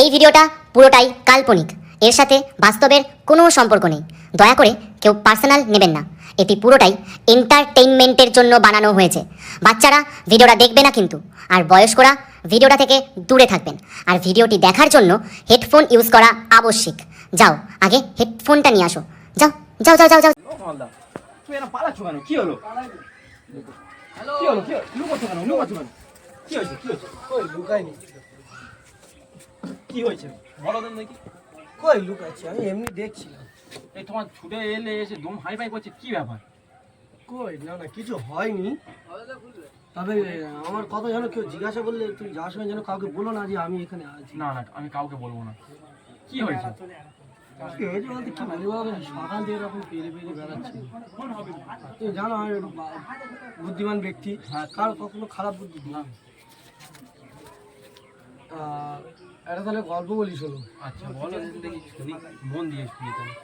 এই ভিডিওটা পুরোটাই কাল্পনিক। এর সাথে বাস্তবের কোনো সম্পর্ক নেই। দয়া করে কেউ পার্সোনাল নেবেন না। এটি পুরোটাই এন্টারটেইনমেন্টের জন্য বানানো হয়েছে। বাচ্চারা ভিডিওটা দেখবে না কিন্তু। আর বয়স্করা ভিডিওটা থেকে দূরে থাকবেন। আর ভিডিওটি দেখার জন্য হেডফোন ইউজ করা আবশ্যিক। যাও আগে হেডফোনটা নিয়ে আসো। যাও যাও যাও যাও যাও। কি হলো? কি হলো কি হলো? লুকোচ্ছ কেন? লুকোচ্ছ কেন? কি হয়েছে? কি হয়েছে? কই লুকাইনি কি হয়েছে? বলো দেন দেখি। কই লুকাচ্ছি? আমি এমনি দেখছিলাম। এই তোমার ছুটে এলে এসে দম হাই ফাই করছে কি ব্যাপার? কই? না না কিছু হয়নি। তবে আমার কথা যেন কেউ জিজ্ঞাসা করলে তুই যাওয়ার সময় যেন কাউকে বলো না যে আমি এখানে আছি। না না আমি কাউকে বলব না। কি হয়েছে? সকাল থেকে এরকম পেরে পেরে বেড়াচ্ছি। তুমি জানো আমি বুদ্ধিমান ব্যক্তি। হ্যাঁ। কার কখনো খারাপ বুদ্ধি না। একটা তাহলে গল্প বলি শোনো। আচ্ছা বলো দেখি শুনি মন দিয়ে শুনি তাহলে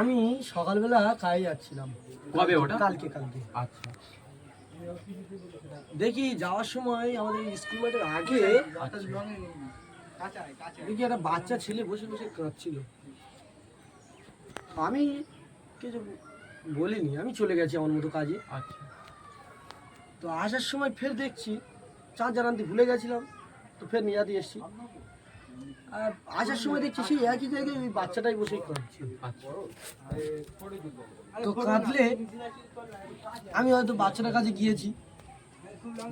আমি সকালবেলা কাজে যাচ্ছিলাম। কবে ওটা? কালকে কালকে। আচ্ছা। দেখি যাওয়ার সময় আমাদের স্কুল মাঠের আগে দেখি একটা বাচ্চা ছেলে বসে বসে কাঁদছিল। আমি কিছু বলিনি আমি চলে গেছি আমার মতো কাজে। আচ্ছা। তো আসার সময় ফের দেখছি চার্জার আনতে ভুলে গেছিলাম। তো ফের নিয়ে দিয়ে এসছি। আর আসার সময় দেখছি সেই একই জায়গায় ওই বাচ্চাটাই বসে কাঁদছে তো কাঁদলে আমি হয়তো বাচ্চাটার কাছে গিয়েছি।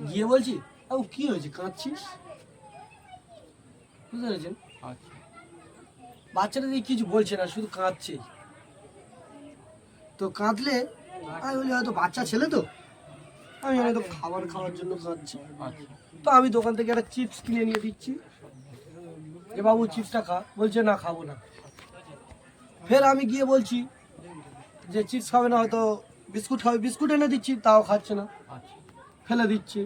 গিয়ে বলছি ও কি হয়েছে? কাঁদছিস? বুঝতে পেরেছেন? আচ্ছা। বাচ্চাটা দিয়ে কিছু বলছে না শুধু কাঁদছে। তো কাঁদলে আমি বলি হয়তো বাচ্চা ছেলে তো? আমি হয়তো খাবার খাওয়ার জন্য খাচ্ছি। আচ্ছা। তো আমি দোকান থেকে একটা চিপস কিনে নিয়ে দিচ্ছি। এ বাবু চিপসটা খা। বলছে না খাব না। ফের আমি গিয়ে বলছি যে চিপস খাবে না হয়তো বিস্কুট খাবে। বিস্কুট এনে দিচ্ছি তাও খাচ্ছে না। আচ্ছা। ফেলে দিচ্ছি।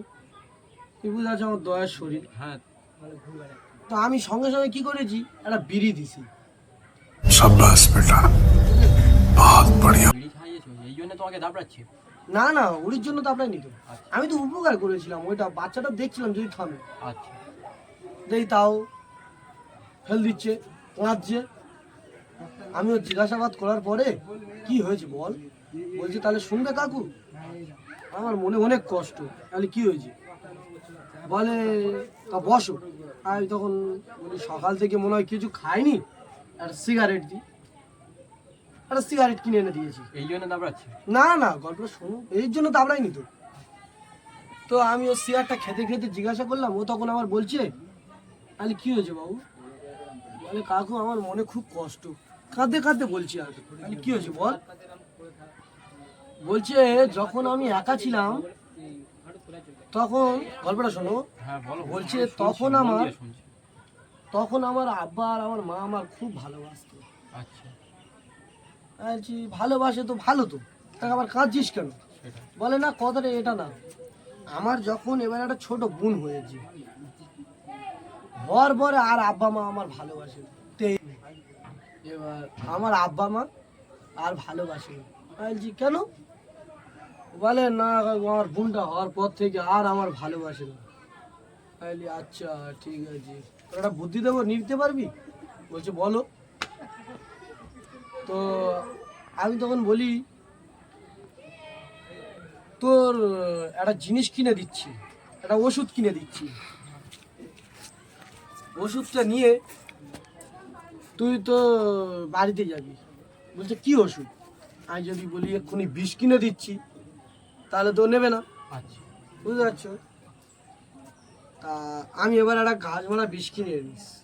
তুই বুঝতে পারছ আমার দয়ার শরীর। হ্যাঁ। তো আমি সঙ্গে সঙ্গে কি করেছি? একটা বিড়ি দিছি। সাব্বাস বেটা। বহুত বড়িয়া। এই জন্য তোমাকে দাবড়াচ্ছি। না না ওরির জন্য তো আপনার নিত আচ্ছা। আমি তো উপকার করেছিলাম ওইটা বাচ্চাটা দেখছিলাম যদি থামে। আচ্ছা। দেই তাও ফেল দিচ্ছে কাঁদছে। আমিও জিজ্ঞাসাবাদ করার পরে কি হয়েছে বল? বলছি তাহলে শুনবে কাকু? আমার মনে অনেক কষ্ট তাহলে কি হয়েছে? বলে তা বসো। আমি তখন সকাল থেকে মনে হয় কিছু খাইনি একটা সিগারেট দিই। একটা সিগারেট কিনে এনে দিয়েছি। এই জন্য দাবড়াচ্ছে না না গল্পটা শোনো এই জন্য তো আমরাই নিত তো আমি ও সিগারটা খেতে খেতে জিজ্ঞাসা করলাম ও তখন আমার বলছে তাহলে কি হয়েছে বাবু? বলে কাকু আমার মনে খুব কষ্ট। কাঁদতে কাঁদতে বলছি আর। তাহলে কি হয়েছে বল? বলছে যখন আমি একা ছিলাম তখন গল্পটা শোনো হ্যাঁ বলছে, তখন আমার- তখন আমার আব্বা আর আমার মা আমার খুব ভালোবাসতো। আচ্ছা। বলছি ভালোবাসে তো ভালো তো। তাকে আবার কাঁদছিস কেন? বলে না, কথাটা এটা না। আমার যখন এবার একটা ছোট বোন হয়েছে, হওয়ার পরে আর আব্বা মা আমার ভালোবাসে। এবার আমার আব্বা মা আর ভালোবাসে বলছি, কেন? বলে, না, আমার বোনটা হওয়ার পর থেকে আর আমার ভালোবাসে না। আচ্ছা ঠিক আছে। একটা বুদ্ধি দেবো, নিতে পারবি? বলছে, বলো। তো আমি তখন বলি তোর একটা জিনিস কিনে দিচ্ছি একটা ওষুধ কিনে দিচ্ছি। ওষুধটা নিয়ে তুই তো বাড়িতে যাবি। বলছে কি ওষুধ? আমি যদি বলি এক্ষুনি বিষ কিনে দিচ্ছি তাহলে তো নেবে না। আচ্ছা। বুঝতে পারছ? তা আমি এবার একটা গাছ মারা বিষ কিনে এনেছি।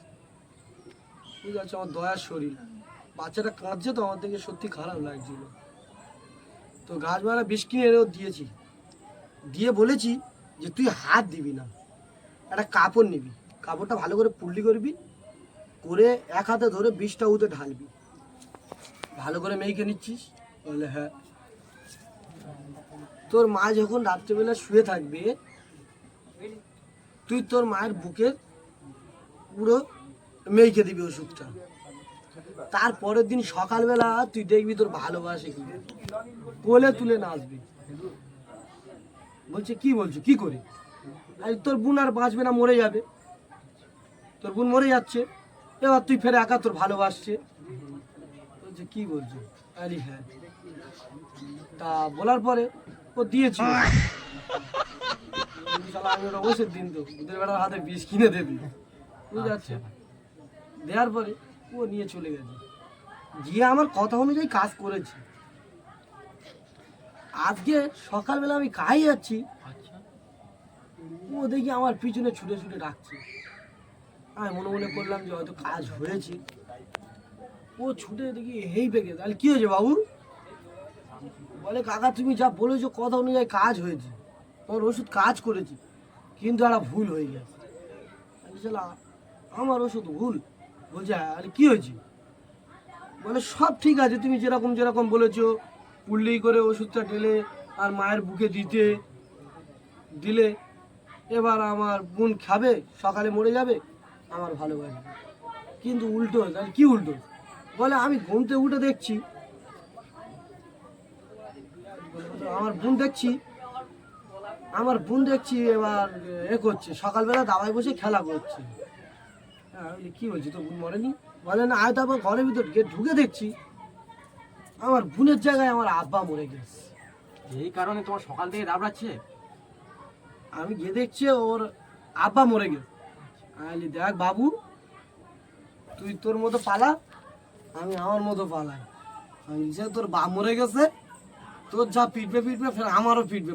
বুঝতে পারছ? আমার দয়ার শরীর। বাচ্চাটা কাঁদছে তো আমার থেকে সত্যি খারাপ লাগছিল। তো গাছ মারা বিষ কিনে এনেও দিয়েছি। দিয়ে বলেছি যে তুই হাত দিবি না, একটা কাপড় নিবি। কাপড়টা ভালো করে পুল্লি করবি, করে এক হাতে ধরে বিষটা উতে ঢালবি। ভালো করে মেয়েকে নিচ্ছিস, বলে হ্যাঁ। তোর মা যখন রাত্রেবেলা শুয়ে থাকবে, তুই তোর মায়ের বুকে পুরো মেয়েকে দিবি ওষুধটা। তারপরের দিন সকালবেলা তুই দেখবি তোর ভালোবাসে কি। কোলে তুলে নাচবি বলছে, কি বলছো? কি করি? আরে, তোর বোন আর বাঁচবে না, মরে যাবে। তোর বোন মরে যাচ্ছে। এবার তুই ফের একা তোর ভালোবাসছে। বলছে, কি বলছো? আরে হ্যাঁ। তা বলার পরে ও দিয়েছিল। আমি ওটা ওষুধ দিন তো ওদের বেটার হাতে বিষ কিনে দেবি। বুঝতে পারছে দেওয়ার পরে ও নিয়ে চলে গেছে। গিয়ে আমার কথা অনুযায়ী কাজ করেছে। আজকে সকালবেলা আমি কাজে যাচ্ছি। ও দেখি আমার পিছনে ছুটে ছুটে ডাকছে। আমি মনে মনে করলাম যে হয়তো কাজ হয়েছে। ও ছুটে দেখি হেই পেকে তাহলে কি হয়েছে বাবু? বলে কাকা তুমি যা বলেছ কথা অনুযায়ী কাজ হয়েছে। তোমার ওষুধ কাজ করেছে। কিন্তু একটা ভুল হয়ে গেছে। আমার ওষুধ ভুল? বলছে "হ্যাঁ, আরে কি হয়েছে? বলে সব ঠিক আছে তুমি যেরকম যেরকম বলেছ পুল্লি করে ওষুধটা ঢেলে আর মায়ের বুকে দিতে দিলে এবার আমার বোন খাবে সকালে মরে যাবে আমার ভালো লাগবে কিন্তু উল্টো তাহলে কি উল্টো? বলে আমি ঘুমতে উঠে দেখছি আমার বোন দেখছি আমার বোন দেখছি এবার এ করছে সকালবেলা দাবায় বসে খেলা করছে। হ্যাঁ আমি বলি, কি বলছি তো বোন মরেনি বলে না আমি তারপর ঘরের ভিতর গিয়ে ঢুকে দেখছি। আমার বোনের জায়গায় আমার আব্বা মরে গেছে। এই কারণে তোমার সকাল থেকে দাবড়াচ্ছে? আমি গিয়ে দেখছি ওর আব্বা মরে গেছে। আমি দেখ বাবু তুই তোর মতো পালা আমি আমার মতো পালাই। আমি যে তোর বাপ মরে গেছে তোর যা পিটবে পিটবে ফের আমারও পিটবে